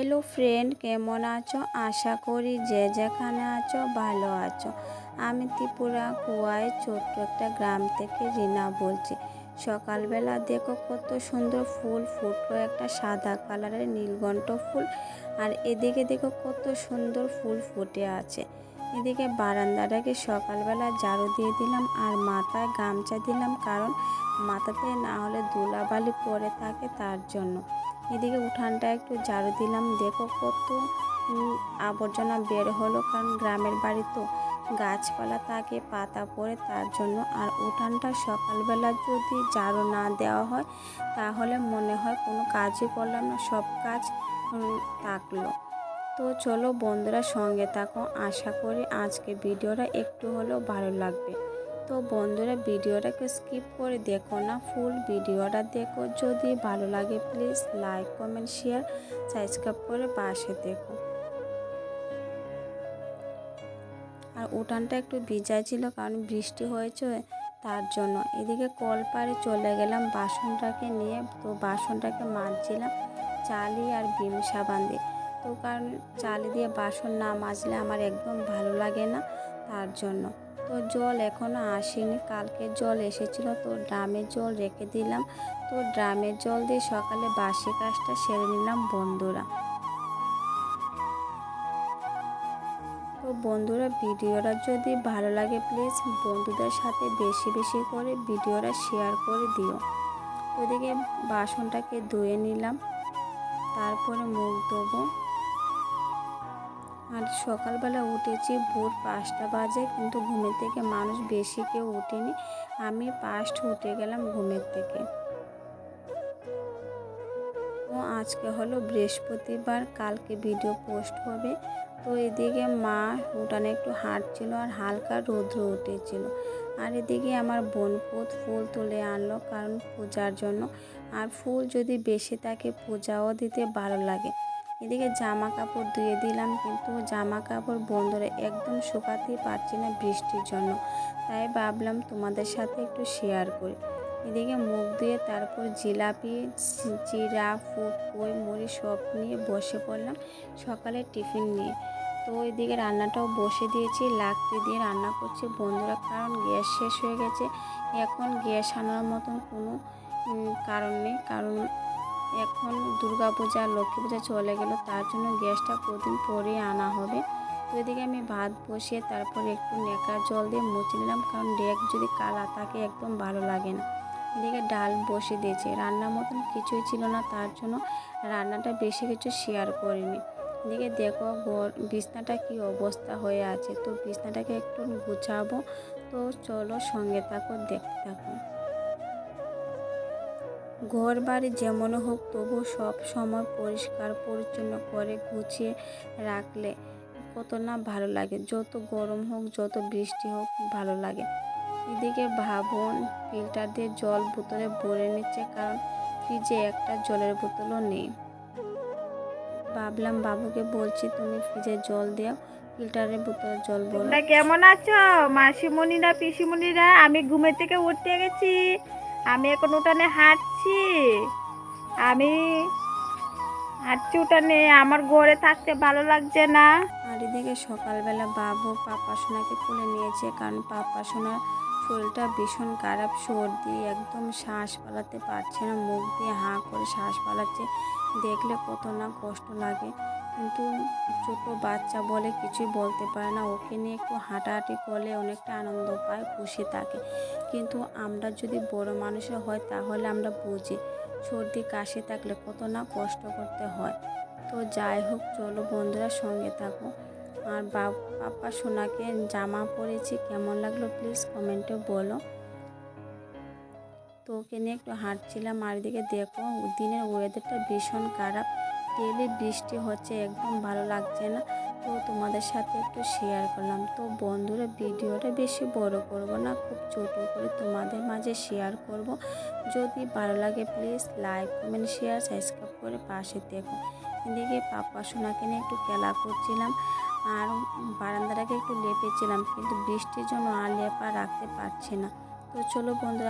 Hello friend, কেমন আছো? আশা করি যে যেখানে আছো ভালো আছো। আমি ত্রিপুরা, কুয়ায় ছোট্ট একটা গ্রাম থেকে রিনা বলছি। সকালবেলা দেখো কত সুন্দর ফুল ফুটলো, একটা সাদা কালারের নীলকণ্ঠ ফুল। আর এদিকে দেখো কত সুন্দর ফুল ফুটে আছে। এদিকে বারান্দাটাকে সকালবেলা ঝাড়ু দিয়ে দিলাম আর মাথায় গামছা দিলাম, কারণ মাথাতে না হলে ধুলাবালি পড়ে থাকে তার জন্য। এদিকে উঠানটা একটু ঝাড়ু দিলাম। দেখো কত আবর্জনা বের হলো কারণ গ্রামের বাড়ি তো। গাছপালা থাকে পাতা পড়ে, তার জন্য আর উঠানটা সকালবেলা যদি ঝাড়ু না দেওয়া হয়, তাহলে মনে হয় কোনো কাজই করলাম না, সব কাজ থাকল তো চলো বন্ধুরা সঙ্গে থাকো, আশা করি আজকে ভিডিওটা একটু হলেও ভালো লাগবে। তো বন্ধুরা ভিডিওটাকে স্কিপ করে দেখো না, ফুল ভিডিওটা দেখো। যদি ভালো লাগে, please like, comment, share, subscribe করে পাশে দেখো। আর উঠানটা একটু ভিজা ছিল, কারণ বৃষ্টি হয়েছে তার জন্য। এদিকে কল পাড়ে চলে গেলাম, বাসনটাকে নিয়ে। তো বাসনটাকে মাজছিলাম, চালি আর বিম সাবান দিয়ে। তো কারণ চালি দিয়ে বাসন না মাজলে আমার একদম ভালো লাগে না তার জন্য। তো জল এখনও আসেনি। কালকে জল এসেছিল তো ড্রামের জল রেখে দিলাম। তো ড্রামের জল দিয়ে সকালে বাসি কাজটা সেরে নিলাম বন্ধুরা। তো বন্ধুরা ভিডিওটা যদি ভালো লাগে প্লিজ বন্ধুদের সাথে বেশি বেশি করে ভিডিওটা শেয়ার করে দিও। ওদিকে বাসনটাকে ধুয়ে নিলাম। তারপরে মুখ ধোবো। আর সকালবেলা উঠেছি ভোর পাঁচটা বাজে, কিন্তু ঘুমের থেকে মানুষ বেশি কেউ ওঠেনি। আমি ফার্স্ট উঠে গেলাম ঘুমের থেকে। ও আজকে হলো বৃহস্পতিবার, কালকে ভিডিও পোস্ট হবে। তো এদিকে মা উঠানে একটু হাঁটছিল আর হালকা রৌদ্র উঠেছিল। আর এদিকে আমার বোনপুত ফুল তুলে আনলো কারণ পূজার জন্য। আর ফুল যদি বেশি থাকে, পূজাও দিতে ভালো লাগে। এদিকে জামা কাপড় ধুয়ে দিলাম, কিন্তু জামা কাপড় বন্ধুরা একদম শুকাতেই পারছি না বৃষ্টির জন্য। তাই ভাবলাম তোমাদের সাথে একটু শেয়ার করি। এদিকে মুখ ধুয়ে তারপর জিলাপি জিরা ফুট কই মুড়ি সব নিয়ে বসে পড়লাম সকালে টিফিন নিয়ে। তো এদিকে রান্নাটাও বসে দিয়েছি লাকড়ি দিয়ে রান্না করছি বন্ধুরা, কারণ গ্যাস শেষ হয়ে গেছে। এখন গ্যাস আনার মতন কোনো কারণ নেই, কারণ এখন দুর্গা পূজা লক্ষ্মী পূজা চলে গেল, তার জন্য গ্যাসটা কদিন পরে আনা হবে। তো এদিকে আমি ভাত বসিয়ে তারপর একটু নেকা জল দিয়ে মুছে নিলাম, কারণ ডেক যদি কালা থাকে একদম ভালো লাগে না। এদিকে ডাল বসে দিয়েছে। রান্নার মতন কিছুই ছিল না, তার জন্য রান্নাটা বেশি কিছু শেয়ার করিনি। এদিকে দেখো বিছনাটা কি অবস্থা হয়ে আছে। তো বিছনাটাকে একটু গুছাবো। তো চলো সঙ্গে থাকো, দেখতে থাকো। ঘর বাড়ি যেমন হোক, তবু সব সময় পরিষ্কার পরিচ্ছন্ন করে গুছিয়ে রাখলে কত না ভালো লাগে। যত গরম হোক, যত বৃষ্টি হোক, ভালো লাগে। এদিকে ভাবুন ফিল্টার দিয়ে জল বোতলে ভরে নিচ্ছে কারণ ফ্রিজে একটা জলের বোতলও নেই। ভাবলাম, বাবুকে বলছি তুমি ফ্রিজে জল দিও, ফিল্টারের বোতলে জল ভরো। কেমন আছো? মাসিমণিরা পিসিমণিরা? আমি ঘুমের থেকে উঠতে গেছি। আমি এখন উঠানে হাঁটছি। আমি হাঁটছি নেই, আমার ঘরে থাকতে ভালো লাগছে না। আর এদিকে সকালবেলা বাবু পাপা সোনাকে কোলে নিয়েছে, কারণ পাপা সোনার শরীরটা ভীষণ খারাপ, সর্দি, একদম শ্বাস পালাতে পারছে না, মুখ দিয়ে হাঁ করে শ্বাস পালাচ্ছে। দেখলে কত না কষ্ট লাগে। কিন্তু ছোট বাচ্চা বলে কিছুই বলতে পারে না। ওকে নিয়ে একটু হাঁটাহাঁটি করলে অনেকটা আনন্দ পায় খুশি থাকে। কিন্তু আমরা যদি বড় মানুষের হয় তাহলে আমরা বুঝি। সর্দি, কাশি থাকলে কত না কষ্ট করতে হয়। তো যাই হোক, চলো বন্ধুরা সঙ্গে থাকো। আর বাপ, পাপা সোনাকে জামা পরেছি, কেমন লাগল প্লিজ কমেন্টে বলো। তো ওকে নিয়ে একটু হাঁটছিলাম, আর দিকে দেখো, দিনের ওয়েদারটা ভীষণ খারাপ। ডেলি বৃষ্টি হচ্ছে, একদম ভালো লাগছে না। তো তোমাদের সাথে একটু শেয়ার করলাম। তো বন্ধুরা, ভিডিওটা বেশি বড় করব না, খুব ছোট করে তোমাদের মাঝে শেয়ার করব। যদি ভালো লাগে please like comment share subscribe করে পাশে দেখো এদিকে পাপা সোনাকে নিয়ে একটু খেলা করছিলাম আর বারান্দাটাকে একটু লেপেছিলাম, কিন্তু বৃষ্টির জন্য আর লেপা রাখতে পারছি না। তো চলো বন্ধুরা